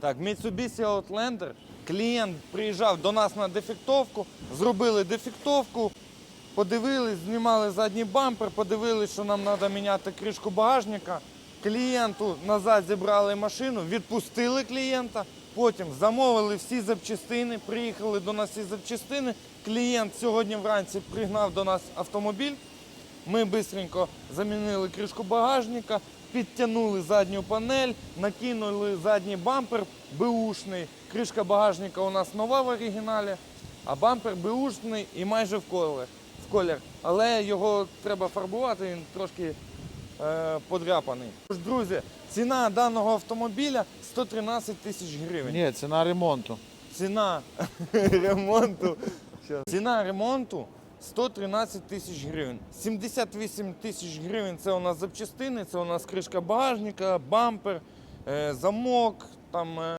Так, Mitsubishi Outlander. Клієнт приїжджав до нас на дефектовку, зробили дефектовку, подивились, знімали задній бампер, подивились, що нам треба міняти кришку багажника. Клієнту назад зібрали машину, відпустили клієнта, потім замовили всі запчастини, приїхали до нас всі запчастини. Клієнт сьогодні вранці пригнав до нас автомобіль. Ми швидко замінили кришку багажника, підтягнули задню панель, накинули задній бампер беушний. Кришка багажника у нас нова в оригіналі, а бампер беушний і майже в колір. В колір. Але його треба фарбувати, він трошки е, подряпаний. Тож, Друзі, ціна даного автомобіля 113 тисяч гривень. Ні, ціна ремонту. Ціна ремонту. Ціна ремонту 113 тисяч гривень. 78 тисяч гривень це у нас запчастини, це у нас кришка багажника, бампер, е, замок, там е,